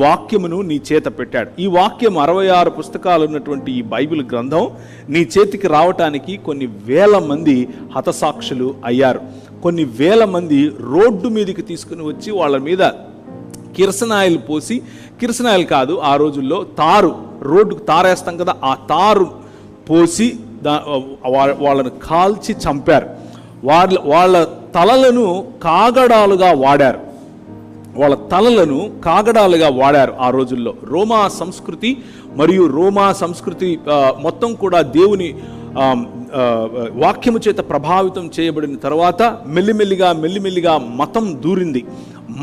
వాక్యమును నీ చేత పెట్టాడు. ఈ వాక్యం అరవై ఆరు పుస్తకాలు ఉన్నటువంటి ఈ బైబిల్ గ్రంథం నీ చేతికి రావటానికి కొన్ని వేల మంది హతసాక్షులు అయ్యారు. కొన్ని వేల మంది రోడ్డు మీదకి తీసుకుని వచ్చి వాళ్ళ మీద కిరసనాయిల్ పోసి కిరసనాయిల్ కాదు ఆ రోజుల్లో తారు రోడ్డుకు తారేస్తాం కదా ఆ తారు పోసి దా వాళ్ళను కాల్చి చంపారు. వాళ్ళ వాళ్ళ తలలను కాగడాలుగా వాడారు. వాళ్ళ తలలను కాగడాలుగా వాడారు ఆ రోజుల్లో. రోమా సంస్కృతి మరియు రోమా సంస్కృతి మొత్తం కూడా దేవుని వాక్యము చేత ప్రభావితం చేయబడిన తర్వాత మెల్లిమెల్లిగా మెల్లిమెల్లిగా మతం దూరింది.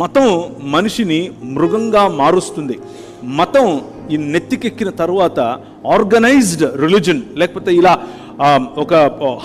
మతం మనిషిని మృగంగా మారుస్తుంది. మతం ఈ నెత్తికెక్కిన తర్వాత ఆర్గనైజ్డ్ రిలీజన్ లేకపోతే ఇలా ఒక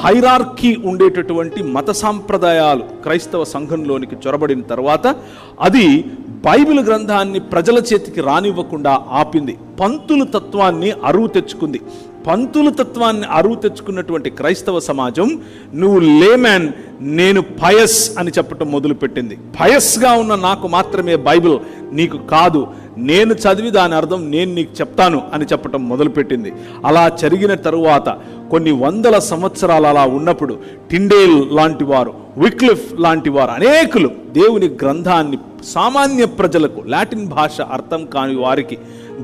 హైరార్కీ ఉండేటటువంటి మత సాంప్రదాయాలు క్రైస్తవ సంఘంలోనికి చొరబడిన తర్వాత అది బైబిల్ గ్రంథాన్ని ప్రజల చేతికి రానివ్వకుండా ఆపింది. పంతులు తత్వాన్ని అరువు తెచ్చుకుంది. పంతులు తత్వాన్ని అరువు తెచ్చుకున్నటువంటి క్రైస్తవ సమాజం నువ్వు లేమ్యాన్ నేను పయస్ అని చెప్పటం మొదలుపెట్టింది. పయస్గా ఉన్న నాకు మాత్రమే బైబిల్ నీకు కాదు. నేను చదివి దాని అర్థం నేను నీకు చెప్తాను అని చెప్పటం మొదలుపెట్టింది. అలా జరిగిన తరువాత కొన్ని వందల సంవత్సరాలు అలా ఉన్నప్పుడు టిండేల్ లాంటి వారు విక్లిఫ్ లాంటి వారు అనేకులు దేవుని గ్రంథాన్ని సామాన్య ప్రజలకు లాటిన్ భాష అర్థం కాని వారికి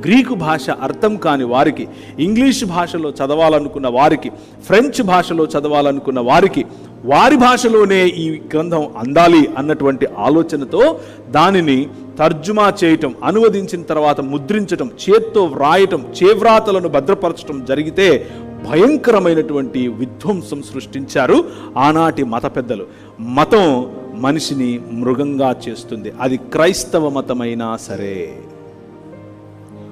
గ్రీకు భాష అర్థం కాని వారికి ఇంగ్లీష్ భాషలో చదవాలనుకున్న వారికి ఫ్రెంచ్ భాషలో చదవాలనుకున్న వారికి వారి భాషలోనే ఈ గ్రంథం అందాలి అన్నటువంటి ఆలోచనతో దానిని తర్జుమా చేయటం అనువదించిన తర్వాత ముద్రించటం చేత్తో వ్రాయటం చేవ్రాతలను భద్రపరచటం జరిగితే భయంకరమైనటువంటి విధ్వంసం సృష్టించారు ఆనాటి మత పెద్దలు. మతం మనిషిని మృగంగా చేస్తుంది. అది క్రైస్తవ మతమైనా సరే.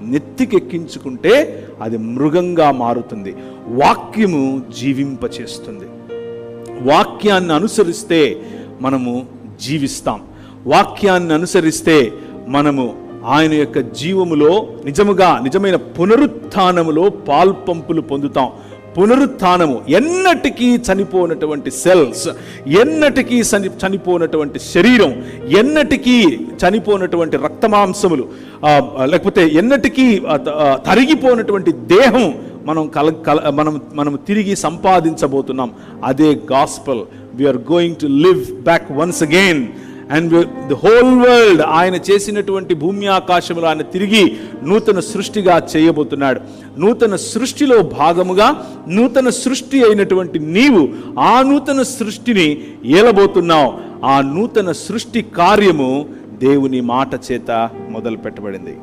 నెత్తికెక్కించుకుంటే అది మృగంగా మారుతుంది. వాక్యము జీవింపచేస్తుంది. వాక్యాన్ని అనుసరిస్తే మనము జీవిస్తాం. వాక్యాన్ని అనుసరిస్తే మనము ఆయన యొక్క జీవములో నిజముగా నిజమైన పునరుత్నములో పాల్పంపులు పొందుతాం. పునరుత్నము ఎన్నటికీ చనిపోనటువంటి సెల్స్ ఎన్నటికీ చని చనిపోనటువంటి శరీరం ఎన్నటికీ చనిపోనటువంటి రక్తమాంసములు లేకపోతే ఎన్నటికీ తరిగిపోనటువంటి దేహం మనం కల కల మనం మనం తిరిగి సంపాదించబోతున్నాం. అదే gospel we're going to live back once again and the whole world ఆయన చేసినటువంటి భూమి ఆకాశములు ఆయన తిరిగి నూతన సృష్టిగా చేయబోతున్నాడు. నూతన సృష్టిలో భాగముగా నూతన సృష్టి అయినటువంటి నీవు ఆ నూతన సృష్టిని ఏలబోతున్నావు. ఆ నూతన సృష్టి కార్యము దేవుని మాట చేత మొదలు పెట్టబడింది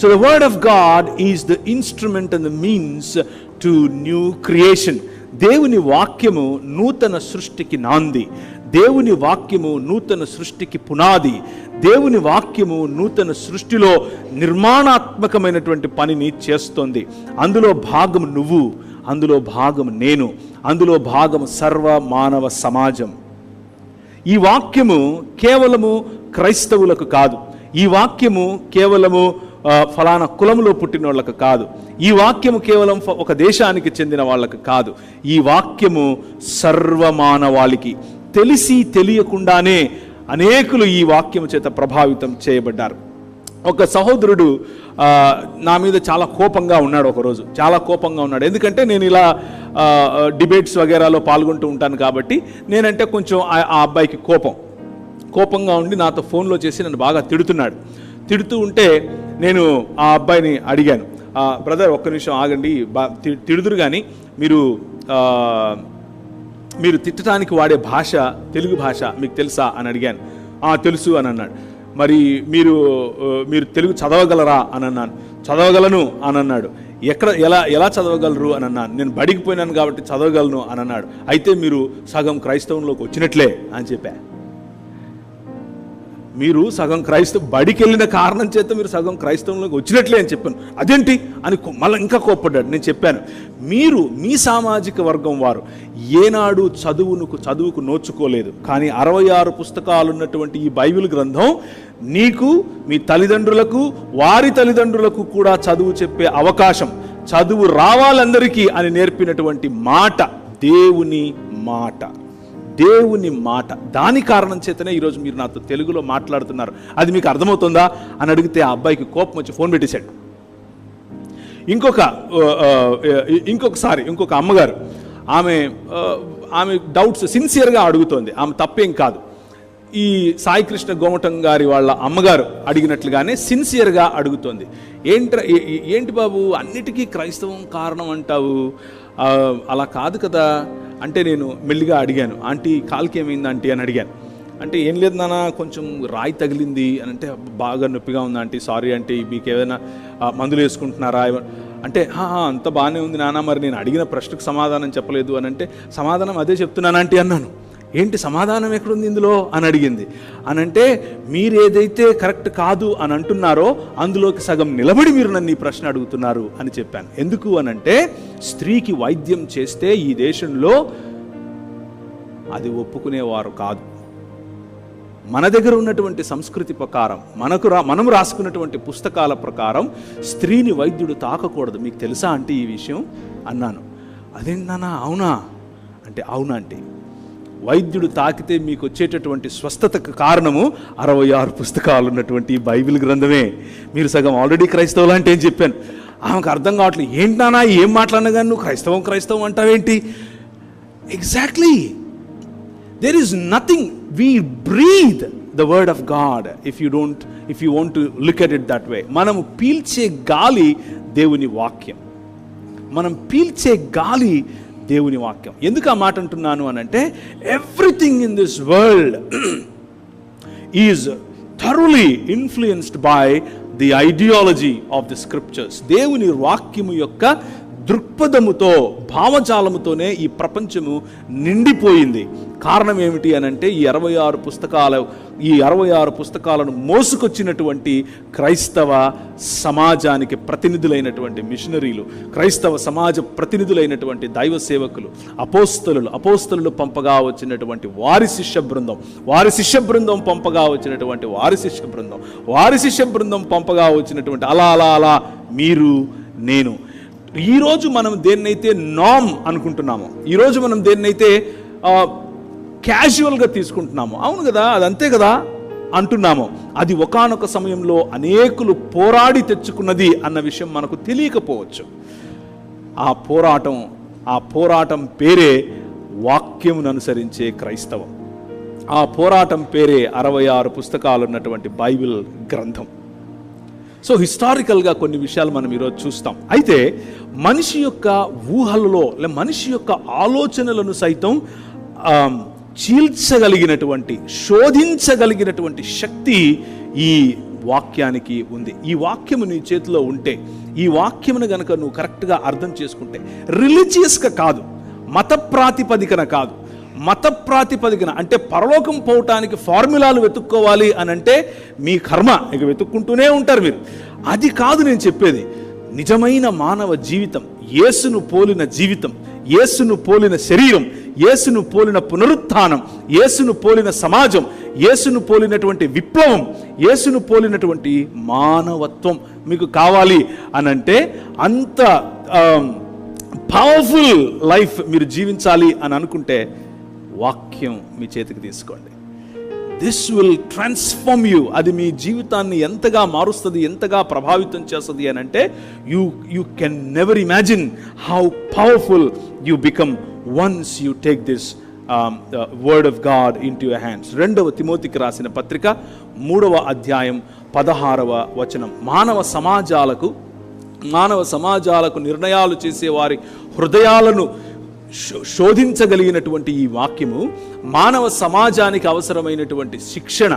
so the word of God is the instrument and the means to new creation దేవుని వాక్యము నూతన సృష్టికి నాంది. దేవుని వాక్యము నూతన సృష్టికి పునాది. దేవుని వాక్యము నూతన సృష్టిలో నిర్మాణాత్మకమైనటువంటి పనిని చేస్తోంది. అందులో భాగం నువ్వు అందులో భాగం నేను అందులో భాగం సర్వ మానవ సమాజం. ఈ వాక్యము కేవలము క్రైస్తవులకు కాదు. ఈ వాక్యము కేవలము ఫలానా కులములో పుట్టిన వాళ్ళకు కాదు. ఈ వాక్యము కేవలం ఒక దేశానికి చెందిన వాళ్ళకు కాదు. ఈ వాక్యము సర్వమానవాళికి తెలిసి తెలియకుండానే అనేకులు ఈ వాక్యం చేత ప్రభావితం చేయబడ్డారు. ఒక సహోదరుడు నా మీద చాలా కోపంగా ఉన్నాడు ఒకరోజు. చాలా కోపంగా ఉన్నాడు. ఎందుకంటే నేను ఇలా డిబేట్స్ వగేరాలో పాల్గొంటూ ఉంటాను కాబట్టి నేనంటే కొంచెం ఆ అబ్బాయికి కోపం. కోపంగా ఉండి నాతో ఫోన్లో చేసి నన్ను బాగా తిడుతున్నాడు. తిడుతూ ఉంటే నేను ఆ అబ్బాయిని అడిగాను. "ఆ, బ్రదర్ ఒక్క నిమిషం ఆగండి. బా తి- తిడుదురు కానీ మీరు మీరు తిట్టడానికి వాడే భాష తెలుగు భాష మీకు తెలుసా అని అడిగాను. "ఆ, తెలుసు అని అన్నాడు. మరి మీరు మీరు తెలుగు చదవగలరా అని అన్నాను. చదవగలను అని అన్నాడు. ఎక్కడ ఎలా ఎలా చదవగలరు అని అన్నాను. నేను బడికి పోయినాను కాబట్టి చదవగలను అని అన్నాడు. అయితే మీరు సగం క్రైస్తవంలోకి వచ్చినట్లే అని చెప్పా. మీరు సగం క్రైస్తవ బడికి వెళ్ళిన కారణం చేత మీరు సగం క్రైస్తవంలోకి వచ్చినట్లే అని చెప్పాను. అదేంటి? అని మళ్ళీ ఇంకా కోప్పడ్డాడు. నేను చెప్పాను మీరు మీ సామాజిక వర్గం వారు ఏనాడు చదువునుకు చదువుకు నోచుకోలేదు. కానీ అరవై ఆరు పుస్తకాలు ఉన్నటువంటి ఈ బైబిల్ గ్రంథం నీకు మీ తల్లిదండ్రులకు వారి తల్లిదండ్రులకు కూడా చదువు చెప్పే అవకాశం. చదువు రావాలందరికీ అని నేర్పినటువంటి మాట దేవుని మాట. దేవుని మాట. దాని కారణం చేతనే ఈరోజు మీరు నాతో తెలుగులో మాట్లాడుతున్నారు. అది మీకు అర్థమవుతుందా? అని అడిగితే ఆ అబ్బాయికి కోపం వచ్చి ఫోన్ పెట్టేశాడు. ఇంకొక ఇంకొకసారి ఇంకొక అమ్మగారు ఆమె ఆమె డౌట్స్ సిన్సియర్గా అడుగుతోంది. ఆమె తప్పేం కాదు. ఈ సాయికృష్ణ గోమటం గారి వాళ్ళ అమ్మగారు అడిగినట్లుగానే సిన్సియర్గా అడుగుతోంది. ఏంట ఏంటి బాబు? అన్నిటికీ క్రైస్తవం కారణం అంటావు. అలా కాదు కదా. అంటే నేను మెల్లిగా అడిగాను ఆంటీ కాలుకి ఏమైంది ఆంటీ? అని అడిగాను. అంటే ఏం లేదు నాన్న కొంచెం రాయి తగిలింది. అని అంటే బాగా నొప్పిగా ఉంది ఆంటీ సారీ ఆంటీ మీకు ఏదైనా మందులు వేసుకుంటున్నారా? అంటే "హా, హా, అంత బాగానే ఉంది నాన్న మరి నేను అడిగిన ప్రశ్నకు సమాధానం చెప్పలేదు. అని అంటే సమాధానం అదే చెప్తున్నాను ఆంటీ అన్నాను. ఏంటి సమాధానం ఎక్కడుంది ఇందులో? అని అడిగింది. అనంటే మీరేదైతే మీరు ఏదైతే కరెక్ట్ కాదు అని అంటున్నారో అందులోకి సగం నిలబడి మీరు నన్ను ఈ ప్రశ్న అడుగుతున్నారు అని చెప్పాను. ఎందుకు అనంటే స్త్రీకి వైద్యం చేస్తే ఈ దేశంలో అది ఒప్పుకునేవారు కాదు. మన దగ్గర ఉన్నటువంటి సంస్కృతి ప్రకారం మనకు రా మనం రాసుకున్నటువంటి పుస్తకాల ప్రకారం స్త్రీని వైద్యుడు తాకకూడదు. మీకు తెలుసా అంటే ఈ విషయం? అన్నాను. అదేంటన్నా అవునా? అంటే అవునా అంటే వైద్యుడు తాకితే మీకు వచ్చేటటువంటి స్వస్థతకు కారణము అరవై ఆరు పుస్తకాలు ఉన్నటువంటి బైబిల్ గ్రంథమే. మీరు సగం ఆల్రెడీ క్రైస్తవులు అంటే ఏం చెప్పాను? ఆమెకు అర్థం కావట్లేదు. ఏంటన్నా ఏం మాట్లాడినా కానీ నువ్వు క్రైస్తవం క్రైస్తవం అంటావేంటి? Exactly there is nothing we breathe the word of God if you don't if you want to at at that way way. మనము పీల్చే గాలి దేవుని వాక్యం. మనం పీల్చే గాలి దేవుని వాక్యం. ఎందుకు ఆ మాట అంటున్నాను అని అంటే everything in this world is truly influenced by the ideology of the scriptures దేవుని వాక్యము యొక్క దృక్పథముతో భావజాలముతోనే ఈ ప్రపంచము నిండిపోయింది. కారణం ఏమిటి అని అంటే ఈ అరవై ఆరు పుస్తకాల ఈ అరవై ఆరు పుస్తకాలను మోసుకొచ్చినటువంటి క్రైస్తవ సమాజానికి ప్రతినిధులైనటువంటి మిషనరీలు క్రైస్తవ సమాజ ప్రతినిధులైనటువంటి దైవ సేవకులు అపోస్తలు అపోస్తలు పంపగా వచ్చినటువంటి వారి శిష్య బృందం వారి శిష్య బృందం పంపగా వచ్చినటువంటి వారి శిష్య బృందం వారి శిష్య బృందం పంపగా వచ్చినటువంటి అలా అలా అలా మీరు నేను ఈరోజు మనం దేన్నైతే నామ్ అనుకుంటున్నామో ఈరోజు మనం దేన్నైతే క్యాజువల్గా తీసుకుంటున్నాము అవును కదా అది అంతే కదా అంటున్నాము అది ఒకానొక సమయంలో అనేకులు పోరాడి తెచ్చుకున్నది అన్న విషయం మనకు తెలియకపోవచ్చు. ఆ పోరాటం ఆ పోరాటం పేరే వాక్యమును అనుసరించే క్రైస్తవం. ఆ పోరాటం పేరే అరవై ఆరు పుస్తకాలు ఉన్నటువంటి బైబిల్ గ్రంథం. సో హిస్టారికల్గా కొన్ని విషయాలు మనం ఈరోజు చూస్తాం. అయితే మనిషి యొక్క ఊహలలో లే మనిషి యొక్క ఆలోచనలను సైతం చీల్చగలిగినటువంటి శోధించగలిగినటువంటి శక్తి ఈ వాక్యానికి ఉంది. ఈ వాక్యము నీ చేతిలో ఉంటే ఈ వాక్యమును గనక నువ్వు కరెక్ట్గా అర్థం చేసుకుంటే రిలీజియస్గా కాదు మత ప్రాతిపదికన కాదు మత ప్రాతిపదికన అంటే పరలోకం పోవటానికి ఫార్ములాలు వెతుక్కోవాలి అని అంటే మీ కర్మ ఇక వెతుక్కుంటూనే ఉంటారు మీరు. అది కాదు నేను చెప్పేది. నిజమైన మానవ జీవితం యేసును పోలిన జీవితం యేసును పోలిన శరీరం యేసును పోలిన పునరుత్థానం యేసును పోలిన సమాజం యేసును పోలినటువంటి విప్లవం యేసును పోలినటువంటి మానవత్వం మీకు కావాలి అనంటే అంత పవర్ఫుల్ లైఫ్ మీరు జీవించాలి అని అనుకుంటే వాక్యం మీ చేతికి తీసుకోండి. దిస్ విల్ ట్రాన్స్ఫార్మ్ యూ అది మీ జీవితాన్ని ఎంతగా మారుస్తుంది ఎంతగా ప్రభావితం చేస్తుంది అని అంటే you you can never imagine how powerful you become once you take this word of God into your hands రెండవ తిమోతికి రాసిన పత్రిక మూడవ అధ్యాయం పదహారవ వచనం. మానవ సమాజాలకు మానవ సమాజాలకు నిర్ణయాలు చేసే వారి హృదయాలను శోధించగలిగినటువంటి ఈ వాక్యము మానవ సమాజానికి అవసరమైనటువంటి శిక్షణ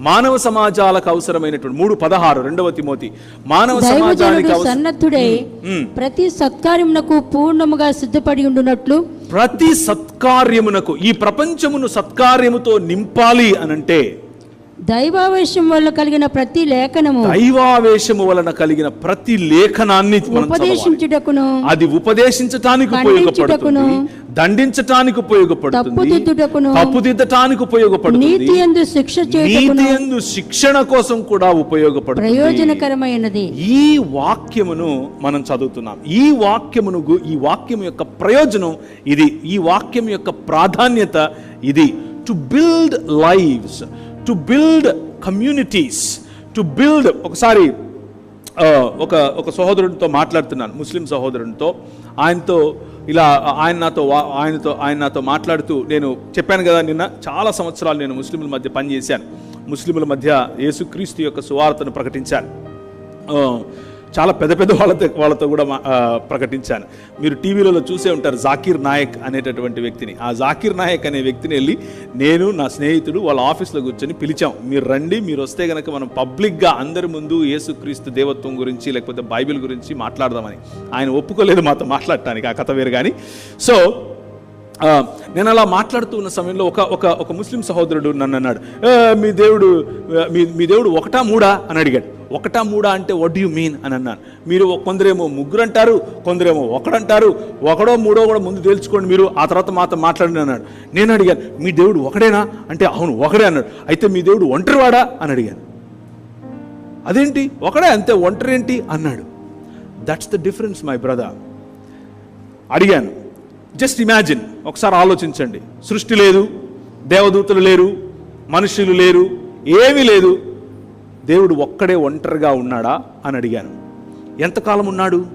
మానవ సమాజాలకు అవసరమైనటువంటి మూడు పదహారు రెండవ తిమోతి. మానవ సమాజానికి సన్నద్ధుడై ప్రతి సత్కార్యమునకు పూర్ణముగా సిద్ధపడి ఉండునట్లు ప్రతి సత్కార్యమునకు ఈ ప్రపంచమును సత్కార్యముతో నింపాలి అనంటే దైవావేశం వల్ల కలిగిన ప్రతి లేఖనము దైవావేశము వలన కలిగిన ప్రతి లేఖనాన్ని. ఉపదేశించుటకును అది ఉపదేశించటానికి ఉపయోగపడుతుంది. దండించటానికి ఉపయోగపడుతుంది. తప్పుదిద్దటానికి ఉపయోగపడుతుంది. నీతి ఎందు శిక్ష నీతి యందు శిక్షణ కోసం కూడా ఉపయోగపడుతుంది. ప్రయోజనకరమైనది. ఈ వాక్యమును మనం చదువుతున్నాం. ఈ వాక్యమును ఈ వాక్యం యొక్క ప్రయోజనం ఇది. ఈ వాక్యం యొక్క ప్రాధాన్యత ఇది. To build lives to build communities to build ఒకసారి ఒక ఒక సహోదరుడితో మాట్లాడుతున్నాను ముస్లిం సహోదరునితో. ఆయనతో ఇలా ఆయన నాతో వా- ఆయనతో ఆయన నాతో మాట్లాడుతూ నేను చెప్పాను కదా నిన్న చాలా సంవత్సరాలు నేను ముస్లింల మధ్య పనిచేశాను. ముస్లింల మధ్య యేసుక్రీస్తు యొక్క సువార్తను ప్రకటించాను. చాలా పెద్ద పెద్ద వాళ్ళతో వాళ్ళతో కూడా ప్రకటించాను. మీరు టీవీలలో చూసే ఉంటారు జాకీర్ నాయక్ అనేటటువంటి వ్యక్తిని. ఆ జాకీర్ నాయక్ అనే వ్యక్తిని వెళ్ళి నేను నా స్నేహితుడు వాళ్ళ ఆఫీస్లో కూర్చొని పిలిచాం. మీరు రండి మీరు వస్తే కనుక మనం పబ్లిక్గా అందరి ముందు యేసుక్రీస్తు దేవత్వం గురించి లేకపోతే బైబిల్ గురించి మాట్లాడదామని. ఆయన ఒప్పుకోలేదు మాతో మాట్లాడటానికి ఆ కథ వేరు కానీ. సో నేను అలా మాట్లాడుతూ ఉన్న సమయంలో ఒక ఒక ఒక ముస్లిం సహోదరుడు నన్ను అన్నాడు మీ దేవుడు మీ మీ దేవుడు ఒకటా మూడా? అని అడిగాడు. ఒకటా మూడా అంటే వాట్ యు మీన్ అని అన్నాను. మీరు కొందరేమో ముగ్గురు అంటారు కొందరేమో ఒకడంటారు ఒకడో మూడో కూడా ముందు తేల్చుకోండి మీరు ఆ తర్వాత మాతో మాట్లాడండి అన్నాడు. నేను అడిగాను మీ దేవుడు ఒకడేనా? అంటే అవును ఒకడే అన్నాడు. అయితే మీ దేవుడు ఒంటరివాడా? అని అడిగాను. అదేంటి? ఒకడే అంతే ఒంటరి ఏంటి అన్నాడు. That's the difference my brother అడిగాను. జస్ట్ ఇమాజిన్ ఒకసారి ఆలోచించండి. సృష్టి లేదు దేవదూతలు లేరు మనుషులు లేరు ఏమీ లేదు. దేవుడు ఒక్కడే ఒంటరిగా ఉన్నాడా అని అడిగాను. ఎంతకాలం ఉన్నాడు?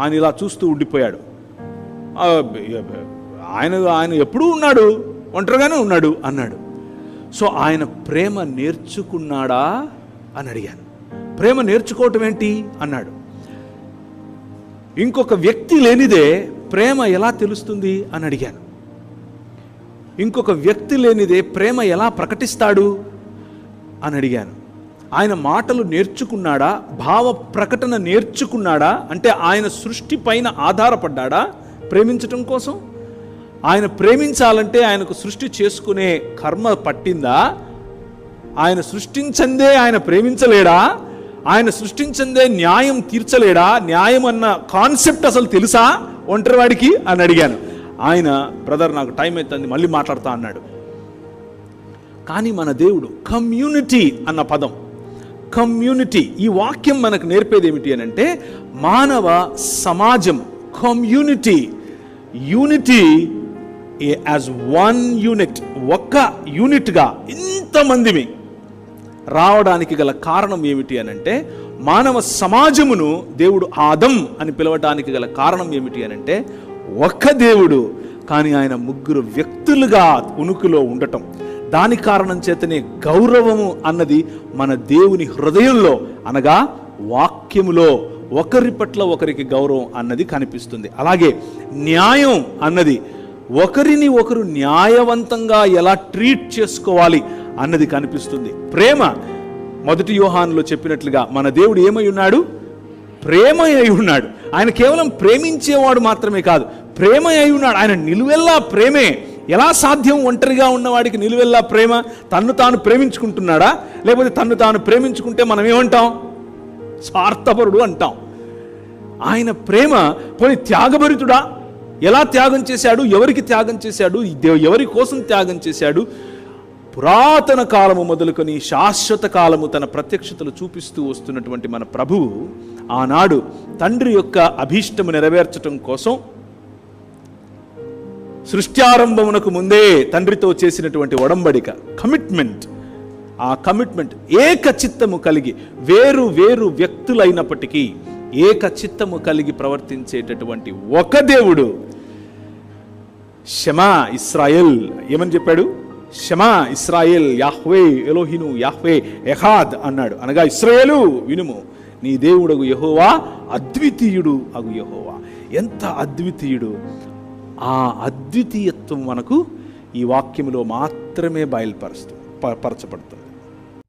ఆయన ఇలా చూస్తూ ఉండిపోయాడు. ఆయన ఆయన ఎప్పుడూ ఉన్నాడు ఒంటరిగానే ఉన్నాడు అన్నాడు. సో ఆయన ప్రేమ నేర్చుకున్నాడా అని అడిగాను. ప్రేమ నేర్చుకోవటం ఏంటి? అన్నాడు. ఇంకొక వ్యక్తి లేనిదే ప్రేమ ఎలా తెలుస్తుంది అని అడిగాను. ఇంకొక వ్యక్తి లేనిదే ప్రేమ ఎలా ప్రకటిస్తాడు అని అడిగాను. ఆయన మాటలు నేర్చుకున్నాడా? భావ ప్రకటన నేర్చుకున్నాడా? అంటే ఆయన సృష్టి పైన ఆధారపడ్డాడా? ప్రేమించటం కోసం? ఆయన ప్రేమించాలంటే ఆయనకు సృష్టి చేసుకునే కర్మ పట్టిందా? ఆయన సృష్టించందే ఆయన ప్రేమించలేడా? ఆయన సృష్టించందే న్యాయం తీర్చలేడా? న్యాయం అన్న కాన్సెప్ట్ అసలు తెలుసా? ఒంటరివాడికి అని అడిగాను. ఆయన బ్రదర్ నాకు టైం అవుతుంది మళ్ళీ మాట్లాడతా అన్నాడు. కానీ మన దేవుడు కమ్యూనిటీ అన్న పదం. కమ్యూనిటీ ఈ వాక్యం మనకు నేర్పేది ఏమిటి అని అంటే మానవ సమాజం community unity as one unit ఒక్క యూనిట్గా ఇంతమందిమి రావడానికి గల కారణం ఏమిటి అని అంటే మానవ సమాజమును దేవుడు ఆదం అని పిలవటానికి గల కారణం ఏమిటి అని అంటే ఒక్క దేవుడు కానీ ఆయన ముగ్గురు వ్యక్తులుగా ఉనికిలో ఉండటం. దాని కారణం చేతనే గౌరవము అన్నది మన దేవుని హృదయంలో అనగా వాక్యములో ఒకరి పట్ల ఒకరికి గౌరవం అన్నది కనిపిస్తుంది. అలాగే న్యాయం అన్నది ఒకరిని ఒకరు న్యాయవంతంగా ఎలా ట్రీట్ చేసుకోవాలి అన్నది కనిపిస్తుంది. ప్రేమ మొదటి యోహానులో చెప్పినట్లుగా మన దేవుడు ఏమై ఉన్నాడు? ప్రేమ అయి ఉన్నాడు. ఆయన కేవలం ప్రేమించేవాడు మాత్రమే కాదు ప్రేమ అయి ఉన్నాడు. ఆయన నిలువెల్లా ప్రేమే. ఎలా సాధ్యం ఒంటరిగా ఉన్నవాడికి నిలువెల్లా ప్రేమ? తన్ను తాను ప్రేమించుకుంటున్నాడా? లేకపోతే తన్ను తాను ప్రేమించుకుంటే మనం ఏమంటాం? స్వార్థపరుడు అంటాం. ఆయన ప్రేమ పోని త్యాగభరితుడా? ఎలా త్యాగం చేశాడు? ఎవరికి త్యాగం చేశాడు? ఎవరి కోసం త్యాగం చేశాడు? పురాతన కాలము మొదలుకొని శాశ్వత కాలము తన ప్రత్యక్షతలు చూపిస్తూ వస్తున్నటువంటి మన ప్రభువు ఆనాడు తండ్రి యొక్క అభీష్టము నెరవేర్చటం కోసం సృష్ట్యారంభమునకు ముందే తండ్రితో చేసినటువంటి ఒడంబడిక కమిట్మెంట్ ఆ కమిట్మెంట్ ఏక చిత్తము కలిగి వేరు వేరు వ్యక్తులైనప్పటికీ ఏక చిత్తము కలిగి ప్రవర్తించేటటువంటి ఒక దేవుడు షమా ఇస్రాయెల్. ఏమని చెప్పాడు? షమా ఇస్రాయేల్ యాహ్వే ఎలోహిను యాహ్వే ఎహాద్ అన్నాడు. అనగా ఇస్రాయేలు వినుము నీ దేవుడగు యహోవా అద్వితీయుడు అగు యహోవా. ఎంత అద్వితీయుడు? ఆ అద్వితీయత్వం మనకు ఈ వాక్యంలో మాత్రమే బయలుపరుస్తూ పరచబడుతుంది.